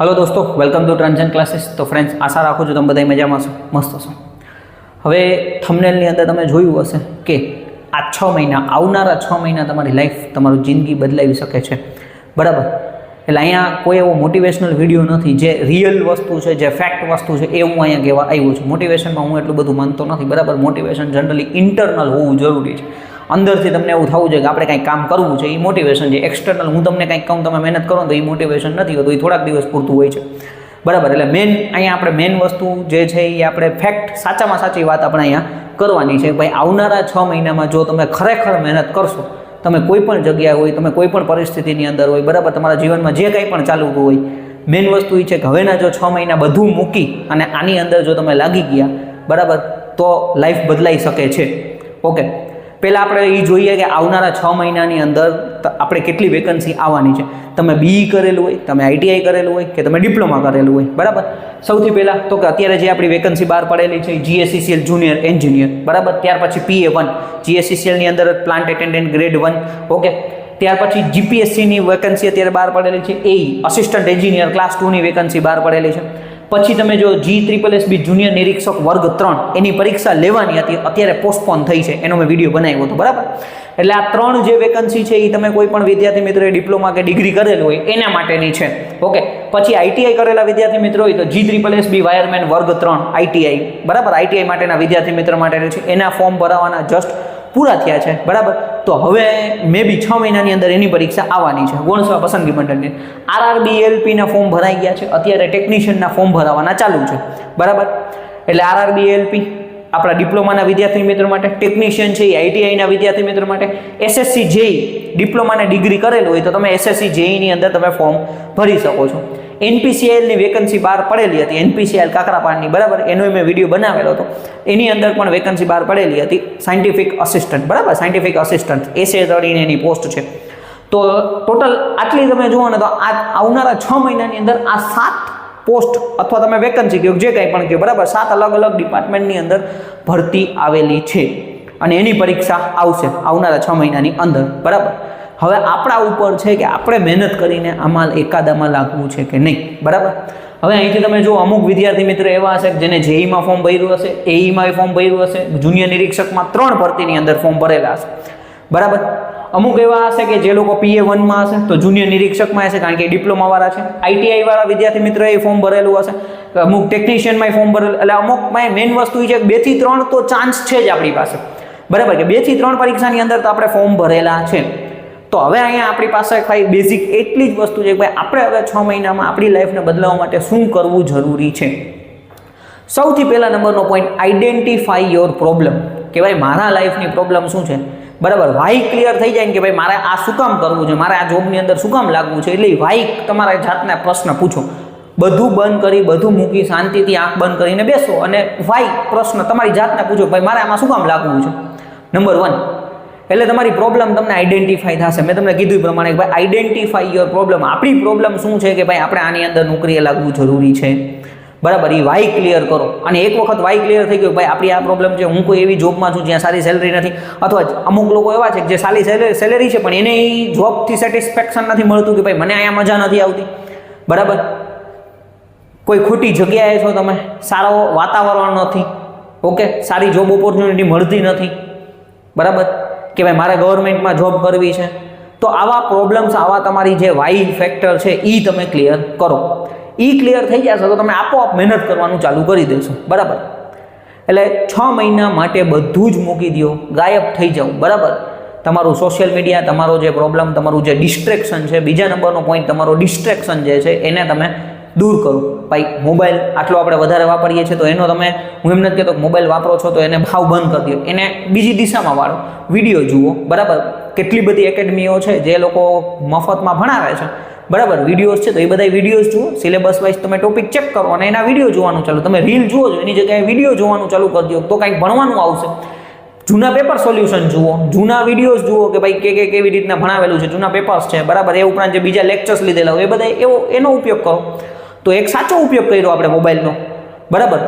Hello દોસ્તો welcome to ટ્રાન્ઝન classes તો ફ્રેન્ડ્સ આશા રાખું છું તમે બધા મજામાં છો, મસ્ત છો. હવે થમનેલની અંદર તમે જોયું હશે કે આ છ મહિના, આવનારા છ મહિના તમારી લાઈફ તમારું જિંદગી બદલાવી શકે છે. બરાબર? એટલે અહીંયા કોઈ એવો મોટિવેશનલ વીડિયો નથી, જે રિયલ વસ્તુ છે, જે ફેક્ટ વસ્તુ છે, એ હું અહીંયા કહેવા આવ્યો છું. મોટિવેશનમાં હું એટલું બધું માનતો નથી, બરાબર? મોટિવેશન જનરલી ઇન્ટરનલ હોવું જરૂરી છે. અંદરથી તમને એવું થવું જોઈએ કે આપણે કંઈક કામ કરવું છે, એ મોટિવેશન છે એક્સટર્નલ હું તમને કંઈક કહું તમે મહેનત કરો તો એ મોટિવેશન નથી હોતું, એ થોડાક દિવસ પૂરતું હોય છે. બરાબર, એટલે મેન અહીંયા આપણે મેન વસ્તુ જે છે એ આપણે ફેક્ટ સાચામાં સાચી વાત આપણે અહીંયા કરવાની છે ભાઈ આવનારા છ મહિનામાં જો તમે ખરેખર મહેનત કરશો, તમે કોઈ પણ જગ્યાએ હોય, તમે કોઈ પણ પરિસ્થિતિની અંદર હોય, બરાબર, તમારા જીવનમાં જે કંઈ પણ ચાલુ હોય મેન વસ્તુ એ છે કે હવેના જો છ મહિના બધું મૂકી અને આની અંદર જો તમે લાગી ગયા, બરાબર, તો લાઈફ બદલાઈ શકે છે. ઓકે પહેલાં આપણે એ જોઈએ કે આવનારા છ મહિનાની અંદર આપણે કેટલી વેકન્સી આવવાની છે. તમે બીઈ કરેલું હોય, તમે આઈટીઆઈ કરેલું હોય કે તમે ડિપ્લોમા કરેલું હોય, બરાબર? સૌથી પહેલાં તો કે અત્યારે જે આપણી વેકન્સી બહાર પડેલી છે જીએસસીસીએલ જુનિયર એન્જિનિયર બરાબર? ત્યાર પછી પીએ વન જીએસસીસીએલની અંદર plant attendant grade one okay? ત્યાર પછી જીપીએસસીની વેકન્સી અત્યારે બહાર પડેલી છે એ અસિસ્ટન્ટ એન્જિનિયર ક્લાસ ટુની વેકન્સી બહાર પડેલી છે. પછી તમે જો G triple S B junior નિરીક્ષક વર્ગ ત્રણ, એની પરીક્ષા લેવાની હતી, અત્યારે પોસ્ટપોન થઈ છે. એનો મેં વીડિયો બનાવ્યો હતો, બરાબર? એટલે આ ત્રણ જે વેકન્સી છે એ તમે કોઈ પણ વિદ્યાર્થી મિત્રોએ ડિપ્લોમા કે ડિગ્રી કરેલ હોય, એના માટેની છે. ઓકે પછી આઈટીઆઈ કરેલા વિદ્યાર્થી મિત્રો હોય તો G triple S B wireman વર્ગ ત્રણ આઈટીઆઈ બરાબર? આઈટીઆઈ માટેના વિદ્યાર્થી મિત્ર માટેનું છે. એના ફોર્મ ભરાવાના જસ્ટ પૂરા થયા છે, બરાબર? તો હવે મે બી છ મહિનાની અંદર એની પરીક્ષા આવવાની છે ગુણસભા પસંદગી મંડળની. આરઆરબી એલપીના ફોર્મ ભરાઈ ગયા છે, અત્યારે ટેકનિશિયનના ફોર્મ ભરાવાના ચાલુ છે, બરાબર? એટલે આરઆરબી એલપી આપણા ડિપ્લોમાના વિદ્યાર્થી મિત્રો માટે ટેકનિશિયન છે એ આઈટીઆઈના વિદ્યાર્થી મિત્રો માટે એસએસસી જેઈ ડિપ્લોમાને ડિગ્રી કરેલું હોય તો તમે એસએસસી જેઈની અંદર તમે ફોર્મ ભરી શકો છો. એનપીસીએલની વેકન્સી બહાર પડેલી હતી. એનપીસીએલ કાકરાપાડની બરાબર, એનો મેં વીડિયો બનાવેલો હતો. એની અંદર પણ વેકન્સી બહાર પડેલી હતી. સાયન્ટિફિક અસિસ્ટન્ટ બરાબર? સાયન્ટિફિક અસિસ્ટન્ટ એસે તળીને એની પોસ્ટ છે. તો ટોટલ આટલી તમે જુઓ ને તો આ આવનારા છ મહિનાની અંદર આ સાત પોસ્ટ અથવા તમે વેકન્સી કહો, જે કંઈ પણ કહો, બરાબર? સાત અલગ અલગ ડિપાર્ટમેન્ટની અંદર ભરતી આવેલી છે. અને એની પરીક્ષા આવશે આવનારા છ મહિનાની અંદર, બરાબર? હવે આપણા ઉપર છે કે આપણે મહેનત કરીને આમાં એકાદામાં લાગવું છે કે નહીં? બરાબર? હવે અહીંથી તમે જો અમુક વિદ્યાર્થી મિત્ર એવા હશે જેને જેઈમાં ફોર્મ ભર્યું હશે, એઈમાં ફોર્મ ભર્યું હશે, જુનિયર નિરીક્ષકમાં ત્રણ ભરતીની અંદર ફોર્મ ભરેલા હશે. બરાબર? અમુક એવા હશે કે જે લોકો પીએ વનમાં હશે, તો જુનિયર નિરીક્ષકમાં હશે કારણ કે ડિપ્લોમાવાળા છે. આઈટીઆઈ વાળા વિદ્યાર્થી મિત્રોએ ફોર્મ ભરેલું હશે. અમુક ટેકનિશિયનમાં ફોર્મ ભરેલું, એટલે અમુકમાં મેઇન વસ્તુ એ છે કે બેથી ત્રણ તો ચાન્સ છે જ આપણી પાસે. બરાબર? કે બેથી ત્રણ પરીક્ષાની અંદર તો આપણે ફોર્મ ભરેલા છે. તો હવે અહીંયા આપણી પાસે ખાલી બેઝિક એટલી જ વસ્તુ છે કે ભાઈ આપણે હવે છ મહિનામાં આપણી લાઈફને બદલાવવા માટે શું કરવું જરૂરી છે? સૌથી પહેલા નંબરનો પોઈન્ટ આઈડેન્ટિફાઈ યોર પ્રોબ્લેમ કે ભાઈ મારા લાઈફની પ્રોબ્લેમ શું છે? બરાબર વાય ક્લિયર થઈ જાય ને કે ભાઈ મારે આ શું કામ કરવું છે? મારે આ જોબની અંદર શું કામ લાગવું છે? એટલે વાય તમારા જાતને પ્રશ્ન પૂછો. બધું બંધ કરી, બધું મૂકી, શાંતિથી આંખ બંધ કરીને બેસો અને વાય પ્રશ્ન તમારી જાતને પૂછો ભાઈ મારે આમાં શું કામ લાગવું છે? નંબર વન એટલે તમારી પ્રોબ્લેમ તમને આઈડેન્ટિફાઈ થશે. મેં તમને કીધું પ્રમાણે ભાઈ આઈડેન્ટિફાઈ યોર પ્રોબ્લેમ આપણી પ્રોબ્લેમ શું છે કે ભાઈ આપણે આની અંદર નોકરીએ લાગવું જરૂરી છે. બરાબર? એ વાય ક્લિયર કરો. અને એક વખત વાય ક્લિયર થઈ ગયું ભાઈ આપણી આ પ્રોબ્લેમ છે, હું કોઈ એવી જોબમાં છું જ્યાં સારી સેલરી નથી. અથવા અમુક લોકો એવા છે કે જે સારી સેલેરી છે, પણ એને એ જોબથી સેટિસ્ફેક્શન નથી મળતું કે ભાઈ મને અહીંયા મજા નથી આવતી. બરાબર? કોઈ ખોટી જગ્યાએ છો તમે. સારો વાતાવરણ નથી. ઓકે? સારી જોબ ઓપોર્ચ્યુનિટી મળતી નથી. બરાબર? કે ભાઈ મારે ગવર્મેન્ટમાં જોબ કરવી છે, તો આવા પ્રોબ્લેમ્સ આવા તમારી જે વાઈ ફેક્ટર છે એ તમે ક્લિયર કરો. એ ક્લિયર થઈ જશે તો તમે આપોઆપ મહેનત કરવાનું ચાલુ કરી દેશો. બરાબર? એટલે છ મહિના માટે બધું જ મૂકી દો ગાયબ થઈ જાઓ. બરાબર? તમારું સોશિયલ મીડિયા તમારો જે પ્રોબ્લેમ તમારું જે ડિસ્ટ્રેક્શન છે, બીજા નંબરનો પોઈન્ટ તમારો ડિસ્ટ્રેક્શન જે છે, એને તમે દૂર કરું. ભાઈ, મોબાઈલ આટલો આપણે વધારે વાપરીએ છીએ તો એનો તમે, હું એમ નથી કહેતો મોબાઈલ વાપરો છો તો એને ભાવ બંધ કરી દો. એને બીજી દિશામાં વાળો. વીડિયો જુઓ. બરાબર? કેટલી બધી એકેડમીઓ છે જે લોકો મફતમાં ભણાવે છે. બરાબર? વિડીયોઝ છે તો એ બધા વિડીયોઝ જુઓ. સિલેબસ વાઇઝ તમે ટોપિક ચેક કરો અને એના વીડિયો જોવાનું ચાલુ. તમે રીલ જુઓ છો, એની જગ્યાએ વીડિયો જોવાનું ચાલુ કરી દો. તો કાંઈક ભણવાનું આવશે. જૂના પેપર સોલ્યુશન જુઓ. જૂના વિડીયોઝ જુઓ કે ભાઈ કે કે, કેવી રીતના ભણાવેલું છે. જૂના પેપર્સ છે. બરાબર? એ ઉપરાંત જે બીજા લેક્ચર્સ લીધેલા હોય, એ બધા એવો, એનો ઉપયોગ કરો. તો એક સાચો ઉપયોગ કર્યો આપણે મોબાઈલનો. બરાબર?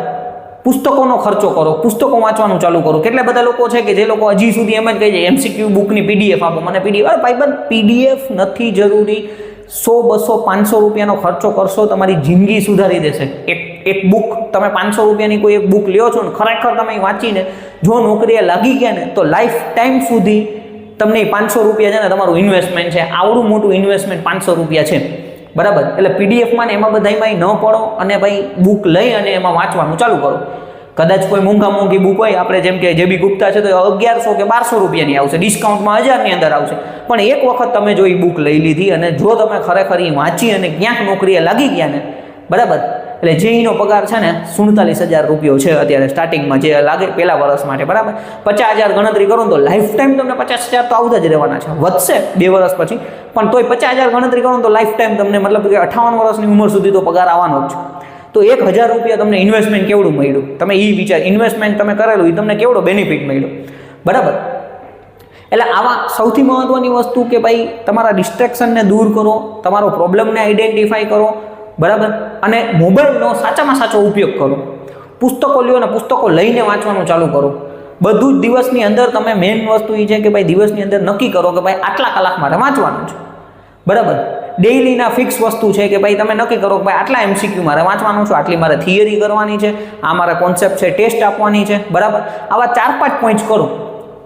પુસ્તકોનો ખર્ચો કરો, પુસ્તકો વાંચવાનું ચાલુ કરો. કેટલા બધા લોકો છે કે જે લોકો હજી સુધી એમ જ કહે છે એમસીક્યુ બુકની પીડીએફ આપો. મને પીડીએફ અરે ભાઈબંધ પીડીએફ નથી જરૂરી. સો બસો પાંચસો રૂપિયાનો ખર્ચો કરશો, તમારી જિંદગી સુધારી દેશે. એક એક બુક, તમે પાંચસો રૂપિયાની કોઈ એક બુક લ્યો છો ને, ખરેખર તમે વાંચીને જો નોકરીએ લાગી ગયા ને, તો લાઈફ ટાઈમ સુધી તમને પાંચસો રૂપિયા છે ને, તમારું ઇન્વેસ્ટમેન્ટ છે. આવડું મોટું ઇન્વેસ્ટમેન્ટ પાંચસો રૂપિયા છે. બરાબર? એટલે પીડીએફમાં ને એમાં બધામાં ન પડો અને ભાઈ બુક લઈ અને એમાં વાંચવાનું ચાલુ કરો. કદાચ કોઈ મોંઘા મોંઘી બુક હોય, આપણે જેમ કે જે બી ગુપ્તા છે તો અગિયારસો કે બારસો રૂપિયાની આવશે. ડિસ્કાઉન્ટમાં હજારની અંદર આવશે. પણ એક વખત તમે જો એ બુક લઈ લીધી અને જો તમે ખરેખર એ વાંચી અને ક્યાંક નોકરીએ લાગી ગયા ને, બરાબર? એટલે જેઈનો પગાર છે ને સુડતાલીસ હજાર રૂપિયો છે અત્યારે સ્ટાર્ટિંગમાં જે લાગે પહેલા વર્ષ માટે, બરાબર? પચાસ હજાર ગણતરી કરો તો લાઈફ ટાઈમ તમને પચાસ હજાર તો આવતા જ રહેવાના છે. વધશે બે વર્ષ પછી, પણ તોય પચાસ હજાર ગણતરી કરો તો લાઈફ ટાઈમ તમને મતલબ કે અઠાવન વર્ષની ઉંમર સુધી તો પગાર આવવાનો જ છે. તો એક હજાર રૂપિયા તમને ઇન્વેસ્ટમેન્ટ કેવડું મળ્યું? તમે એ વિચાર ઇન્વેસ્ટમેન્ટ તમે કરેલું એ તમને કેવડો બેનિફિટ મળ્યો? બરાબર? એટલે આવા સૌથી મહત્ત્વની વસ્તુ કે ભાઈ તમારા ડિસ્ટ્રેક્શનને દૂર કરો, તમારો પ્રોબ્લેમને આઈડેન્ટિફાઈ કરો બરાબર? અને મોબાઈલનો સાચામાં સાચો ઉપયોગ કરો. પુસ્તકો લ્યો ને પુસ્તકો લઈને વાંચવાનું ચાલુ કરો. બધું જ દિવસની અંદર તમે મેઇન વસ્તુ એ છે કે ભાઈ દિવસની અંદર નક્કી કરો કે ભાઈ આટલા કલાક મારે વાંચવાનું છે. બરાબર? ડેઇલીના ફિક્સ વસ્તુ છે કે ભાઈ તમે નક્કી કરો કે ભાઈ આટલા એમસીક્યુ મારે વાંચવાનું છે, આટલી મારે થિયરી કરવાની છે, આ મારા કોન્સેપ્ટ છે ટેસ્ટ આપવાની છે, બરાબર? આવા ચાર પાંચ પોઈન્ટ કરો.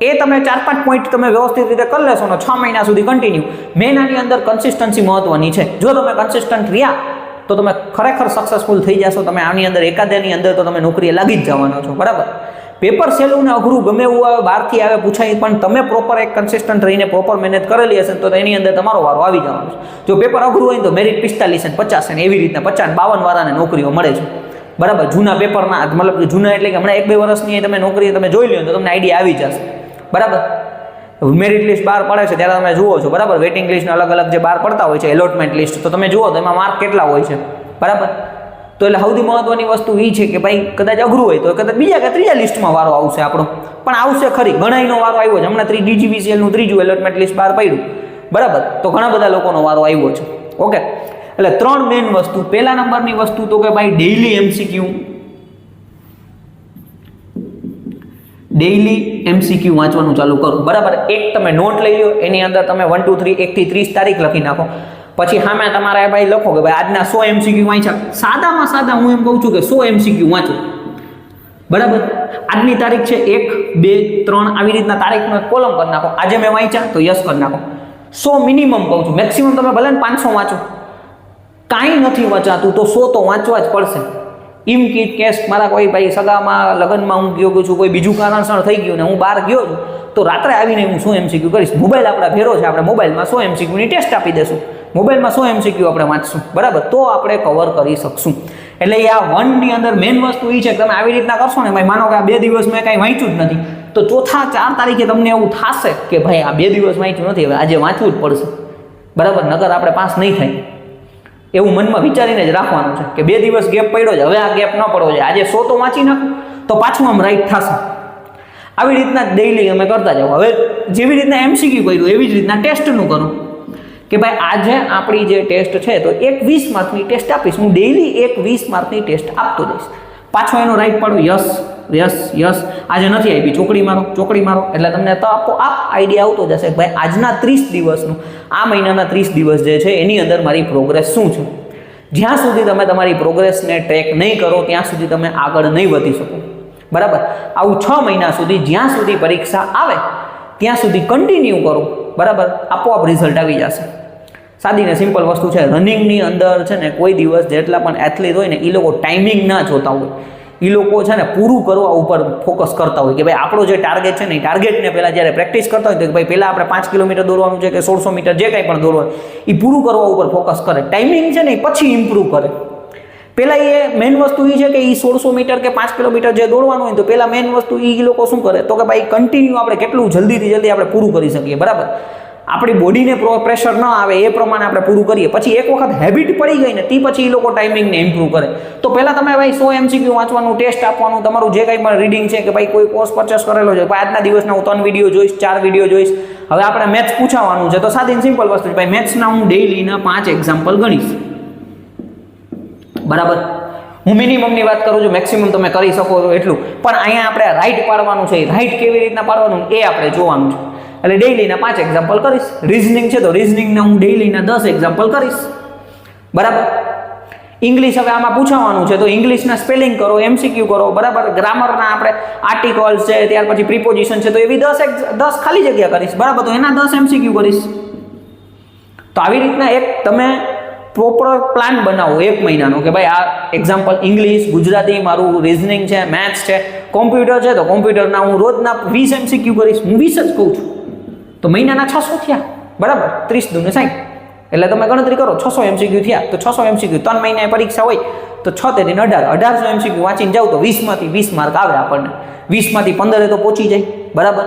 એ તમે ચાર પાંચ પોઈન્ટ તમે વ્યવસ્થિત રીતે કરી લેશો ને છ મહિના સુધી કન્ટિન્યુ મેન આની અંદર કન્સિસ્ટન્સી મહત્વની છે. જો તમે કન્સિસ્ટન્ટ રહ્યા તો તમે ખરેખર સક્સેસફુલ થઈ જશો, તમે આની અંદર, એકાદેની અંદર તો તમે નોકરીએ લાગી જ જવાનો છો, બરાબર? પેપર સહેલુંના અઘરું ગમે એવું આવે, બહારથી આવે, પૂછાય પણ તમે પ્રોપર એક કન્સિસ્ટન્ટ રહીને પ્રોપર મહેનત કરેલી હશે તો એની અંદર તમારો વારો આવી જવાનો છે. જો પેપર અઘરું હોય તો મેરિટ પિસ્તાલીસ ને પચાસ ને એવી રીતના પચાસ બાવન વાળાને નોકરીઓ મળે છે. બરાબર? જૂના પેપરના, મતલબ જૂના એટલે કે હમણાં એક બે વર્ષની તમે નોકરી તમે જોઈ લો તો તમને આઈડિયા આવી જશે. બરાબર? મેરિટ લિસ્ટ બહાર પડે છે ત્યારે તમે જુઓ છો, બરાબર? વેટિંગ લિસ્ટ અલગ અલગ જે બહાર પડતા હોય છે એલોટમેન્ટ લિસ્ટ તો તમે જુઓ તો એમાં માર્ક કેટલા હોય છે, બરાબર? તો એટલે સૌથી મહત્વની વસ્તુ એ છે કે ભાઈ, કદાચ અઘરું હોય તો કદાચ બીજા કે ત્રીજા લિસ્ટમાં વારો આવશે આપણો. પણ આવશે ખરી ઘણાઈનો વારો આવ્યો છે. હમણાં ત્રી ડીજીવીસીએલનું ત્રીજું એલોટમેન્ટ લિસ્ટ બહાર પડ્યું. બરાબર? તો ઘણા બધા લોકોનો વારો આવ્યો છે. ઓકે એટલે ત્રણ મેઇન વસ્તુ. પહેલા નંબરની વસ્તુ તો કે ભાઈ ડેઇલી એમસીક્યુ ડેઇલી એમસીક્યુ વાંચવાનું ચાલુ કરો. બરાબર? એક તમે નોટ લઈ લો એની અંદર તમે વન ટુ થ્રી એકથી ત્રીસ તારીખ લખી નાખો. પછી સામે તમારે ભાઈ લખો કે ભાઈ આજના સો એમસીક્યુ વાંચ્યા. સાદામાં સાદા હું એમ કહું છું કે સો એમસીક્યુ વાંચો. બરાબર? આજની તારીખ છે એક, બે, ત્રણ, આવી રીતના તારીખનો કોલમ કરી નાખો. આજે મેં વાંચ્યા તો યસ કરી નાખો. સો મિનિમમ કહું છું. મેક્સિમમ તમે ભલે ને પાંચસો વાંચો. કાંઈ નથી વાંચાતું તો સો તો વાંચવા જ પડશે. ઇમ કીટ કેસ મારા કોઈ ભાઈ સગામાં, લગ્નમાં હું ગયો છું, કોઈ બીજું કારણસર થઈ ગયું ને હું બહાર ગયો છું તો રાત્રે આવીને હું શું એમસીક્યુ કરીશ? મોબાઈલ આપણા ભેરો છે, આપણે મોબાઈલમાં સો એમસીક્યુની ટેસ્ટ આપી દેશું. મોબાઈલમાં સો એમસીક્યુ આપણે વાંચશું? બરાબર? તો આપણે કવર કરી શકશું. એટલે આ વનની અંદર મેઇન વસ્તુ એ છે કે તમે આવી રીતના કરશો ને, ભાઈ માનો કે આ બે દિવસ મેં કાંઈ વાંચ્યું જ નથી, તો ચોથા ચાર તારીખે તમને એવું થશે કે ભાઈ આ બે દિવસ વાંચ્યું નથી, હવે આજે વાંચવું જ પડશે. બરાબર? નગર આપણે પાસ નહીં થાય. એવું મનમાં વિચારીને જ રાખવાનું છે કે બે દિવસ ગેપ પડ્યો છે, હવે આ ગેપ ન પડવો જોઈએ. આજે સો તો વાંચી નાખો, તો પાછું આમ રાઈટ થશે. આવી રીતના ડેઈલી અમે કરતા જાઓ. હવે જેવી રીતના એમસીક્યુ કર્યું, એવી જ રીતના ટેસ્ટનું કરું. કે ભાઈ આજે આપણી જે ટેસ્ટ છે, તો એક વીસ માર્કની ટેસ્ટ આપીશ. હું ડેઈલી એક વીસ માર્કની ટેસ્ટ આપતો જઈશ પાછો એનો રાઈટ પાડો. યસ યસ યસ આજે નથી આપી. ચોકડી મારો ચોકડી મારો. એટલે તમને તો આપો, આપ આઈડિયા આવતો જશે ભાઈ આજના ત્રીસ દિવસનું, આ મહિનાના ત્રીસ દિવસ જે છે, એની અંદર મારી પ્રોગ્રેસ શું છે? જ્યાં સુધી તમે તમારી પ્રોગ્રેસને ટ્રેક નહીં કરો, ત્યાં સુધી તમે આગળ નહીં વધી શકો. બરાબર? આવું છ મહિના સુધી, જ્યાં સુધી પરીક્ષા આવે, ત્યાં સુધી કન્ટિન્યુ કરો. બરાબર? આપોઆપ રિઝલ્ટ આવી જશે. સાદી ને સિમ્પલ વસ્તુ છે. રનિંગની અંદર છે ને કોઈ દિવસ જેટલા પણ એથ્લેટ હોય ને એ લોકો ટાઈમિંગ ના જોતા હોય. એ લોકો છે ને પૂરું કરવા ઉપર ફોકસ કરતા હોય કે ભાઈ આપણો જે ટાર્ગેટ છે ને એ ટાર્ગેટને પહેલાં જ્યારે પ્રેક્ટિસ કરતા હોય તો ભાઈ પહેલાં આપણે પાંચ કિલોમીટર દોડવાનું છે કે સોળસો મીટર જે કંઈ પણ દોડવાનું એ પૂરું કરવા ઉપર ફોકસ કરે. ટાઈમિંગ છે ને એ પછી ઇમ્પ્રૂવ કરે. પહેલાં એ મેઇન વસ્તુ એ છે કે એ સોળસો મીટર કે પાંચ કિલોમીટર જે દોડવાનું હોય તો પહેલાં મેઇન વસ્તુ એ લોકો શું કરે? તો કે ભાઈ કન્ટિન્યુ આપણે કેટલું જલ્દીથી જલ્દી આપણે પૂરું કરી શકીએ. બરાબર? આપણી બોડીને પ્રેશર ન આવે એ પ્રમાણે આપણે પૂરું કરીએ. પછી એક વખત હેબિટ પડી ગઈ ને તે પછી એ લોકો ટાઈમિંગને ઇમ્પ્રૂવ કરે. તો પહેલાં તમે ભાઈ સો એમસીક્યુ વાંચવાનું ટેસ્ટ આપવાનું, તમારું જે કંઈ પણ રીડિંગ છે કે ભાઈ કોઈ કોર્સ પરચેસ કરેલો છે, ભાઈ આજના દિવસના હું ત્રણ વીડિયો જોઈશ, ચાર વીડિયો જોઈશ. હવે આપણે મેથ્સ પૂછાવાનું છે. તો સાદી સિમ્પલ વસ્તુ ભાઈ મેથ્સના હું ડેઇલીના પાંચ એક્ઝામ્પલ ગણીશ. બરાબર? હું મિનિમમની વાત કરું છું મેક્સિમમ તમે કરી શકો એટલું. પણ અહીંયા આપણે રાઈટ પાડવાનું છે. રાઈટ કેવી રીતના પાડવાનું? એ આપણે જોવાનું છે. એટલે ડેઈલીના પાંચ એક્ઝામ્પલ કરીશ. રિઝનિંગ છે તો રિઝનિંગના હું ડેઈલીના દસ એક્ઝામ્પલ કરીશ. બરાબર? ઇંગ્લિશ હવે આમાં પૂછાવાનું છે તો ઇંગ્લિશના સ્પેલિંગ કરો એમસીક્યુ કરો, બરાબર? ગ્રામરના આપણે આર્ટિકલ્સ છે, ત્યાર પછી પ્રિપોઝિશન છે તો એવી દસ એક દસ ખાલી જગ્યા કરીશ. બરાબર? તો એના દસ એમસીક્યુ કરીશ. તો આવી રીતના એક તમે પ્રોપર પ્લાન બનાવો એક મહિનાનો કે ભાઈ આ એક્ઝામ્પલ ઇંગ્લિશ ગુજરાતી, મારું રિઝનિંગ છે મેથ્સ છે કોમ્પ્યુટર છે તો કોમ્પ્યુટરના હું રોજના વીસ એમસીક્યુ કરીશ. હું વીસ જ કહું છું. તો મહિનાના છસો થયા. બરાબર? ત્રીસ દુને સાહીઠ એટલે તમે ગણતરી કરો, છસો એમસીક્યુ થયા, તો છસો એમસીક્યુ ત્રણ મહિને પરીક્ષા હોય, તો છ તેની અઢાર. અઢારસો એમસીક્યુ વાંચીને જાવ તો વીસમાંથી વીસ માર્ક આવે આપણને. વીસમાંથી પંદરે તો પહોંચી જાય. બરાબર?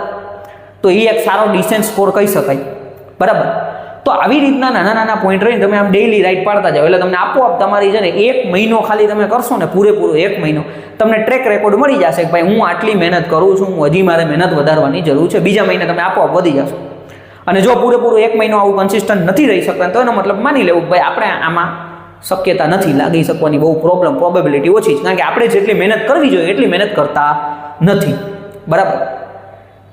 તો એ એક સારો ડિસેન્ટ સ્કોર કહી શકાય. બરાબર? તો આવી રીતના નાના નાના પોઈન્ટ રહીને તમે આમ ડેઈલી રાઈટ પાડતા જાઓ. એટલે તમને આપોઆપ તમારી છે ને એક મહિનો ખાલી તમે કરશો ને પૂરેપૂરો એક મહિનો, તમને ટ્રેક રેકોર્ડ મળી જશે કે ભાઈ હું આટલી મહેનત કરું છું, હું હજી મારે મહેનત વધારવાની જરૂર છે. બીજા મહિને તમે આપોઆપ વધી જશો. અને જો પૂરેપૂરું એક મહિનો આવું કન્સિસ્ટન્ટ નથી રહી શકતા, તો એનો મતલબ માની લેવું ભાઈ આપણે આમાં શક્યતા નથી લાગી શકવાની, બહુ પ્રોબ્લેમ પ્રોબેબિલિટી ઓછી છે. કારણ કે આપણે જેટલી મહેનત કરવી જોઈએ, એટલી મહેનત કરતા નથી. બરાબર?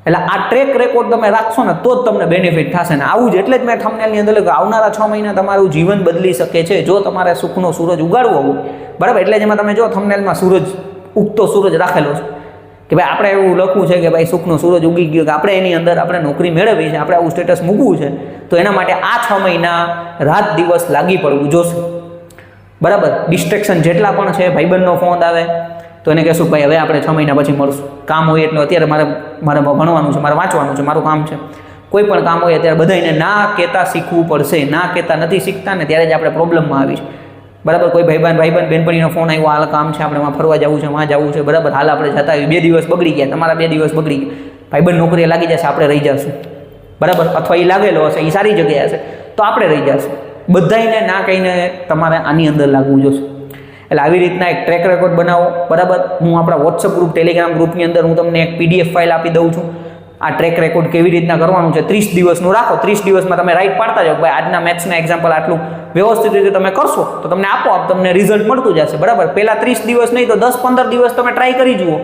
એટલે આ ટ્રેક રેકોર્ડ તમે રાખશો ને તો જ તમને બેનિફિટ થશે ને આવું જ એટલે જ મેં થંબનેલની અંદર કે આવનારા છ મહિના તમારું જીવન બદલી શકે છે. જો તમારે સુખનો સૂરજ ઉગાડવો હોય, બરાબર? એટલે જેમાં તમે જો થંબનેલમાં સૂરજ ઉગતો સૂરજ રાખેલો છે. કે ભાઈ આપણે એવું લખવું છે કે ભાઈ સુખનો સૂરજ ઉગી ગયો કે આપણે એની અંદર આપણે નોકરી મેળવી છે, આપણે આવું સ્ટેટસ મૂકવું છે, તો એના માટે આ છ મહિના રાત દિવસ લાગી પડવું જોશે. બરાબર? ડિસ્ટ્રેક્શન જેટલા પણ છે, ભાઈબંધનો ફોન આવે તો એને કહેશું ભાઈ, હવે આપણે છ મહિના પછી મળશું. કામ હોય એટલે અત્યારે મારે મારે ભણવાનું છે, મારે વાંચવાનું છે, મારું કામ છે. કોઈ પણ કામ હોય ત્યારે બધાને ના કહેતા શીખવું પડશે, ના કહેતા નથી શીખતા ને ત્યારે જ આપણે પ્રોબ્લેમમાં આવી છે બરાબર? કોઈ ભાઈબાન ભાઈબંધ, બેનપણીનો ફોન આવ્યો, હાલ કામ છે, આપણે વાં ફરવા જવું છે વાં જવું છે. બરાબર? હાલ આપણે જતા આવી બે દિવસ બગડી ગયા, તમારા બે દિવસ બગડી ગયા. ભાઈબંધ નોકરીએ લાગી જશે, આપણે રહી જશું. બરાબર? અથવા એ લાગેલો હશે એ સારી જગ્યાએ હશે, તો આપણે રહી જશું. બધાને ના કહીને તમારે આની અંદર લાગવું જોશે. એટલે આવી રીતના એક ટ્રેક રેકોર્ડ બનાવો. બરાબર? હું આપણા વોટ્સઅપ ગ્રુપ ટેલિગ્રામ ગ્રુપની અંદર હું તમને એક પીડીએફ ફાઇલ આપી દઉં છું. આ ટ્રેક રેકોર્ડ કેવી રીતના કરવાનું છે? ત્રીસ દિવસનું રાખો. ત્રીસ દિવસમાં તમે રાઈટ પાડતા જાઓ ભાઈ આજના મેથ્સના એક્ઝામ્પલ આટલું વ્યવસ્થિત રીતે તમે કરશો, તો તમને આપોઆપ તમને રિઝલ્ટ મળતું જશે. બરાબર? પહેલાં ત્રીસ દિવસ નહીં, તો દસ પંદર દિવસ તમે ટ્રાય કરી જુઓ.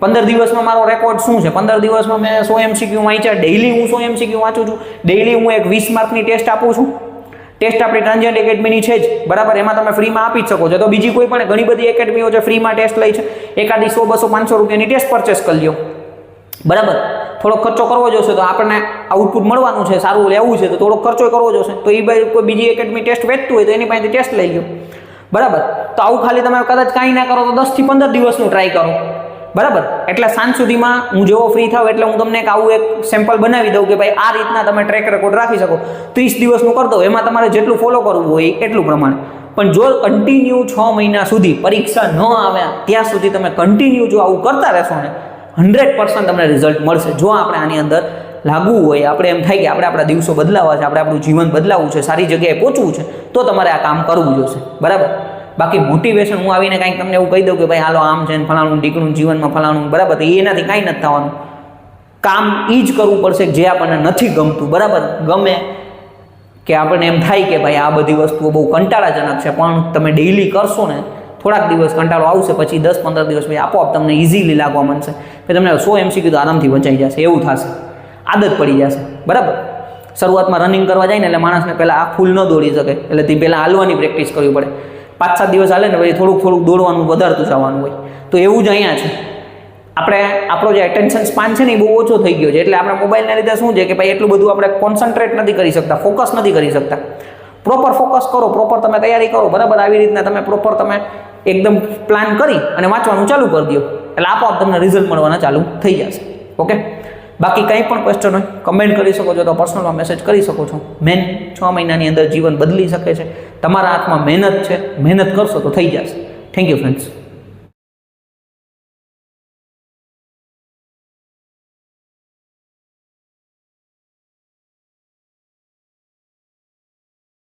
પંદર દિવસમાં મારો રેકોર્ડ શું છે? પંદર દિવસમાં મેં સો એમસીક્યુ વાંચ્યા. ડેઇલી હું સો એમસીક્યુ વાંચું છું. ડેઇલી હું એક વીસ માર્કની ટેસ્ટ આપું છું. ટેસ્ટ આપણી ટ્રાન્ઝિયન્ટ એકેડમીની છે જ. બરાબર? એમાં તમે ફ્રીમાં આપી જ શકો. છો તો બીજી કોઈ પણ ઘણી બધી એકેડમીઓ છે ફ્રીમાં ટેસ્ટ લઈ છે. એકાદી સો, બસો, પાંચસો રૂપિયાની ટેસ્ટ પરચેસ કરી લ્યો. બરાબર? થોડો ખર્ચો કરવો જોશે તો આપણને આઉટપુટ મળવાનું છે, સારું લેવું છે, તો થોડો ખર્ચો કરવો જોશે તો એ કોઈ બીજી એકેડમી ટેસ્ટ વેચતું હોય તો એની પાસેથી ટેસ્ટ લઈ લો બરાબર? તો આવું ખાલી તમે કદાચ કાંઈ ના કરો તો દસથી પંદર દિવસનું ટ્રાય કરો. બરાબર? એટલે સાંજ સુધીમાં હું જેવો ફ્રી થાઉં એટલે હું તમને એક આવું એક સેમ્પલ બનાવી દઉં કે ભાઈ આ રીતના તમે ટ્રેક રેકોર્ડ રાખી શકો. ત્રીસ દિવસનું કરી દો એમાં તમારે જેટલું ફોલો કરવું હોય એટલું પ્રમાણે. પણ જો કન્ટિન્યુ છ મહિના સુધી પરીક્ષા ન આવ્યા ત્યાં સુધી તમે કન્ટિન્યુ જો આવું કરતા રહેશો ને હંડ્રેડ પર્સન્ટ તમને રિઝલ્ટ મળશે. જો આપણે આની અંદર લાગવું હોય, આપણે એમ થાય કે આપણે આપણા દિવસો બદલાવા છે, આપણે આપણું જીવન બદલાવવું છે, સારી જગ્યાએ પહોંચવું છે, તો તમારે આ કામ કરવું જોશે. બરાબર? બાકી મોટિવેશન હું આવીને કાંઈક તમને એવું કહી દઉં કે ભાઈ, હાલો, આમ છે ફલાણું દીકરું જીવનમાં ફલાણું બરાબર. તો એનાથી કાંઈ નથી થવાનું. કામ એ જ કરવું પડશે જે આપણને નથી ગમતું, બરાબર? ગમે કે આપણને એમ થાય કે ભાઈ, આ બધી વસ્તુઓ બહુ કંટાળાજનક છે, પણ તમે ડેઈલી કરશો ને, થોડાક દિવસ કંટાળો આવશે, પછી દસ પંદર દિવસ પછી આપોઆપ તમને ઇઝીલી લાગવા માંડશે. કે તમને સો એમસીક્યુ તો આરામથી વંચાઈ જશે. એવું થશે. આદત પડી જશે. બરાબર? શરૂઆતમાં રનિંગ કરવા જાય ને એટલે માણસને પહેલાં આ ફૂલ ન દોડી શકે, એટલે તે પહેલાં હાલવાની પ્રેક્ટિસ કરવી પડે. પાંચ સાત દિવસ હાલે ને પછી થોડુંક થોડુંક દોડવાનું વધારતું જવાનું હોય. તો એવું જ અહીંયા છે. આપણે આપણો જે એટેન્શન સ્પાન છે ને એ બહુ ઓછો થઈ ગયો છે. એટલે આપણે મોબાઈલના લીધે શું છે કે ભાઈ એટલું બધું આપણે કોન્સન્ટ્રેટ નથી કરી શકતા ફોકસ નથી કરી શકતા. પ્રોપર ફોકસ કરો પ્રોપર તમે તૈયારી કરો, બરાબર? આવી રીતના તમે પ્રોપર તમે એકદમ પ્લાન કરી અને વાંચવાનું ચાલુ કરી દો. એટલે આપોઆપ તમને રિઝલ્ટ મળવાના ચાલુ થઈ જશે. ઓકે બાકી કંઈ પણ ક્વેશ્ચન હોય કમેન્ટ કરી શકો છો, તો પર્સનલમાં મેસેજ કરી શકો છો. મેન છ મહિનાની અંદર જીવન બદલી શકે છે. તમારા હાથમાં મહેનત છે, મહેનત કરશો તો થઈ જશે. Thank you friends